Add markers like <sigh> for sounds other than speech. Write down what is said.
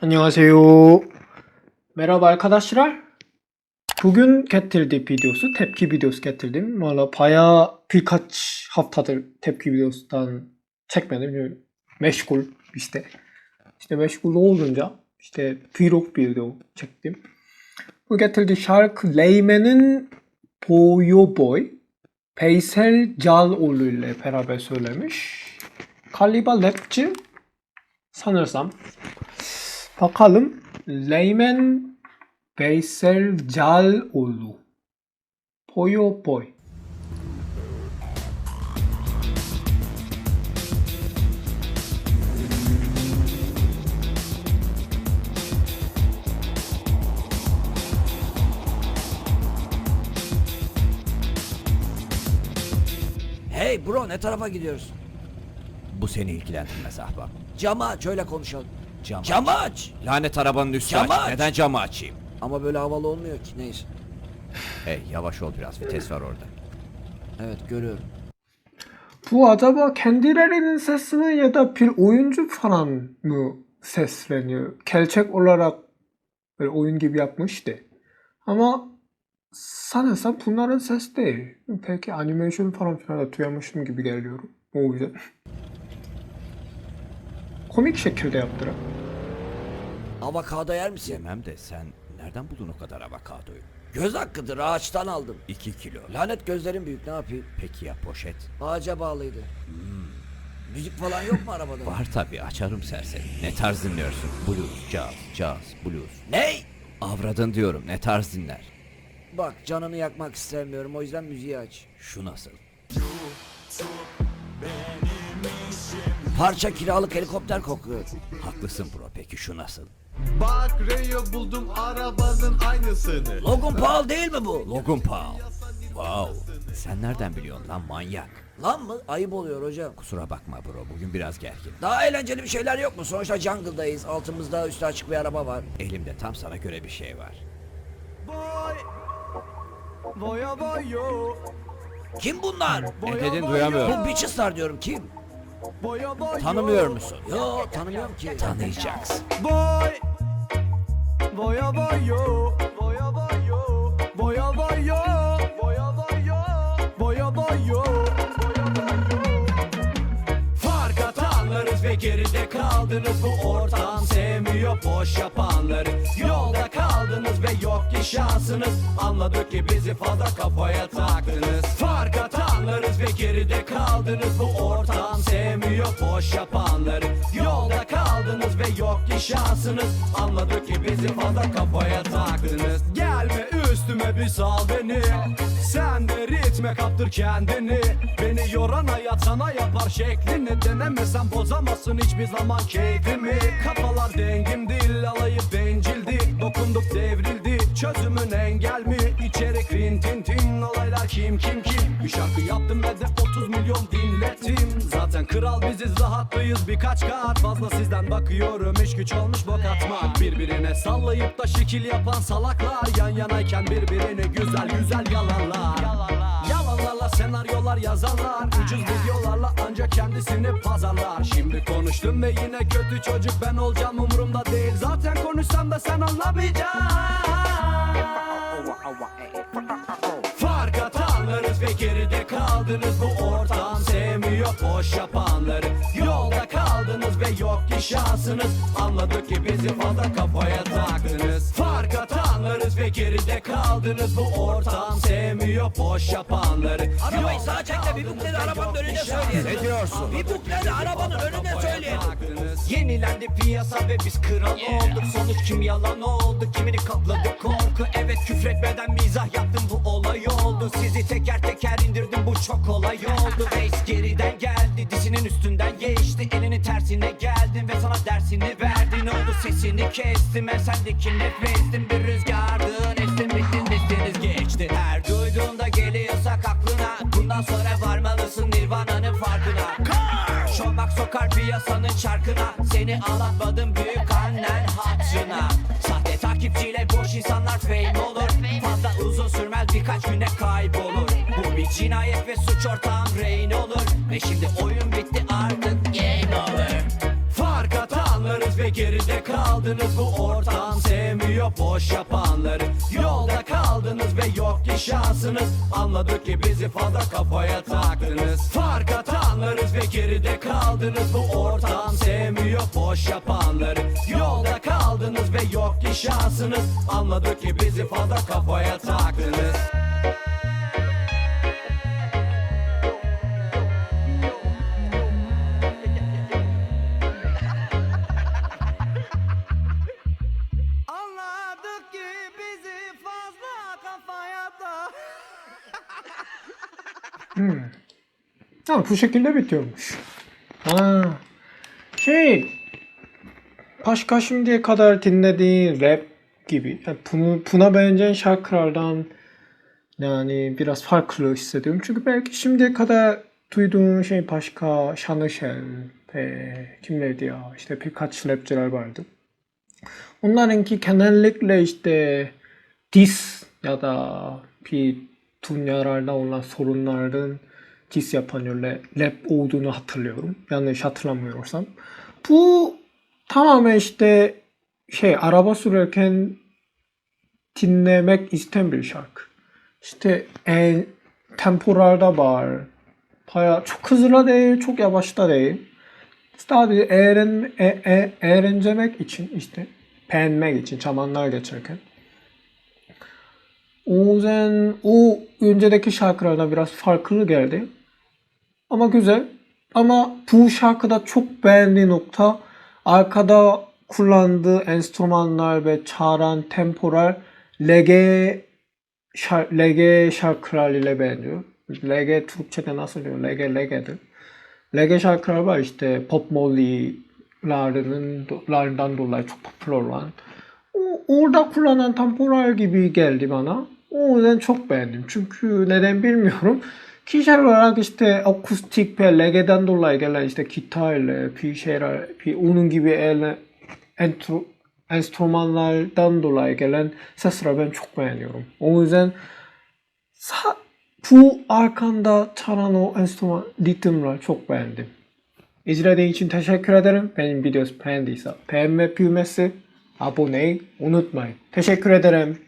안녕하세요. 메라발 카다시랄? 부균 캐틀디 비디오스 탭키 비디오스 캐틀딘 말라 바야 귀카치 하프타들 탭키 비디오스 단 책면을 메시골 비시대 시대 메시골 로우든자 시대 비록 비디오 책딤 그 캐틀디 샬크 레이맨은 보요보이 Beysel Caloğlu ile beraber söylemiş. Bakalım Leymen Veysel Caloğlu Boyo Boy Hey bro ne tarafa gidiyoruz? Bu seni ilgilendirmez ahbap. Camı aç öyle konuşalım. Cam Camı aç. Lanet arabanın üstü Camı aç. aç. Neden camı açayım? Ama böyle havalı olmuyor ki neyse. Hey yavaş ol biraz vites var orada. Evet görüyorum. Bu acaba kendilerinin sesi mi ya da bir oyuncu falan mı sesleniyor? Gerçek olarak böyle oyun gibi yapmıştı. Ama sanırsam bunların ses değil. Peki animasyon falan filan da duyarmışım gibi geliyor. O yüzden. Komik şekilde yaptılar. Avokado yer misin? Yemem de sen nereden buldun o kadar avokadoyu? Göz hakkıdır ağaçtan aldım. 2 kilo. Lanet gözlerim büyük ne yapayım? Peki ya poşet? Ağaca bağlıydı. Müzik falan yok mu arabada? <laughs> Var tabi açarım serseri. Ne tarz dinliyorsun? Blues, jazz, jazz, blues. Ney? Avradın diyorum ne tarz dinler? Bak canını yakmak istemiyorum o yüzden müziği aç. Şu nasıl? Parça kiralık helikopter kokuyor. Haklısın bro peki şu nasıl? Bak Rayo buldum arabanın aynısını. Logan Paul değil mi bu? Logan Paul. Wow. Sen nereden biliyorsun lan manyak? Lan mı? Ayıp oluyor hocam. Kusura bakma bro bugün biraz gergin. Daha eğlenceli bir şeyler yok mu? Sonuçta jungle'dayız. Altımızda üstü açık bir araba var. Elimde tam sana göre bir şey var. Boya boyo. Kim bunlar? Ne dedin duyamıyorum. Bu Bitches'lar diyorum kim? Boya boyo. Tanımıyor musun? Yo tanımıyorum ki. Tanıyacaksın. Boy. Boya boyo. Boya boyo. Ve geride kaldınız Bu ortam sevmiyor boş yapanları Yolda kaldınız ve yok ki şansınız. Anladık ki bizi fazla kafaya taktınız. Fark atanlarız ve geride kaldınız. Bu ortam sevmiyor boş yapanları. Yolda kaldınız ve yok ki şansınız. Anladık ki bizi fazla kafaya taktınız. Gelme üstüme bir sal beni. Sen de ritme kaptır kendini. Beni yoran hayat sana yapar şeklini. Denemesen bozamazsın hiçbir zaman keyfimi. Kafalar dengim değil alayı bencildi Dokunduk devrildi. Çözümün engel mi? İçerik rin tin tin. Olaylar kim kim kim? Bir şarkı yaptım ve de 30 milyon dinlettim. Zaten kral biziz rahatlıyız. Birkaç kat Fazla sizden bakıyorum. İş güç olmuş bok atmak. Birbirine sallayıp da şekil yapan salaklar. Yan yanayken birbirine güzel güzel yalanlar Yalanlarla senaryolar yazanlar Ucuz videolarla ancak kendisini pazarlar. Şimdi konuştum ve yine kötü çocuk ben olacağım. Umurumda değil. Zaten konuşsam da sen anlamayacaksın. Fark atanlarız ve geride kaldınız. Bu ortam sevmiyor boş yapanları. Yolda kaldınız ve yok ki şansınız. Anladık ki bizi fazla kafaya taktınız. Fark atanlarız ve geride kaldınız. Bu ortam sevmiyor boş yapanları. Arabayı sağa çek de bir ve arabanın önüne söyleyelim. Ne diyorsun? Bir buklede arabanın önüne söyleyelim. Yenilendi piyasa ve biz kral olduk. Sonuç kim yalan oldu? Kimini kapladı korku? Evet küfretmeden mizah yaptım. Bu olay oldu. Sizi teker teker indirdim. Bu çok kolay oldu. Reis geriden geldi. Dizinin üstünden geçti. Elinin tersine geldin ve sana dersini verdi Ne oldu sesini kestim ben sendeki nefestim Bir rüzgardın estin bittin listeniz geçti. Her duyduğunda geliyorsak aklına Bundan sonra varmalısın Nirvana'nın farkına. Çomak sokar piyasanın çarkına Seni ağlatmadım büyük annen hatırına. Sahte takipçiyle boş insanlar fame olur. Fazla uzun sürmez birkaç güne kaybolur. Bu bir cinayet ve suç ortağım rain olur. Ve şimdi oyun bitti artık game over ve geride kaldınız Bu ortam. Sevmiyor boş yapanları. Yolda kaldınız ve yok ki şansınız. Anladık ki bizi fazla kafaya taktınız. Fark atanlarız ve geride kaldınız Bu ortam. Sevmiyor boş yapanları. Yolda kaldınız ve yok ki şansınız. Anladık ki bizi fazla kafaya taktınız Ha, bu şekilde bitiyormuş. Ha. Şey başka şimdiye kadar dinlediğin rap gibi yani bunu, buna benzeyen şarkılardan yani biraz farklı hissediyorum. Çünkü belki şimdiye kadar duyduğum şey başka Şanışel ve kimlerdi ya işte birkaç rapçiler vardı. Onlarınki genellikle işte diss ya da bir dünyalarda olan sorunların diss yapan öyle rap olduğunu hatırlıyorum. Yanlış hatırlamıyorsam. Bu tamamen işte şey araba sürerken dinlemek isteyen bir şarkı. İşte en tempolarda var. Baya çok hızlı değil, çok yavaş da değil. Sadece eğlen, e, e, eğlencemek için işte beğenmek için zamanlar geçerken. O yüzden o öncedeki şarkılardan biraz farklı geldi. Ama güzel. Ama bu şarkıda çok beğendiği nokta arkada kullandığı enstrümanlar ve çağıran tempolar lege şar, lege şarkılar ile benziyor. Lege Türkçe'de nasıl diyor? Lege legedir. Lege şarkılar var işte Pop Molly'larının larından dolayı çok popüler olan. O, orada kullanılan tempolar gibi geldi bana. O yüzden çok beğendim. Çünkü neden bilmiyorum. Kişisel olarak işte akustik ve legeden dolayı gelen işte gitarla bir şeyler, bir onun gibi el, entro, enstrümanlardan dolayı gelen sesleri ben çok beğeniyorum. O yüzden sa- bu arkanda çalan o enstrüman ritimler çok beğendim. İzlediğin için teşekkür ederim. Benim videosu beğendiyse beğenme düğmesi, aboneyi unutmayın. Teşekkür ederim.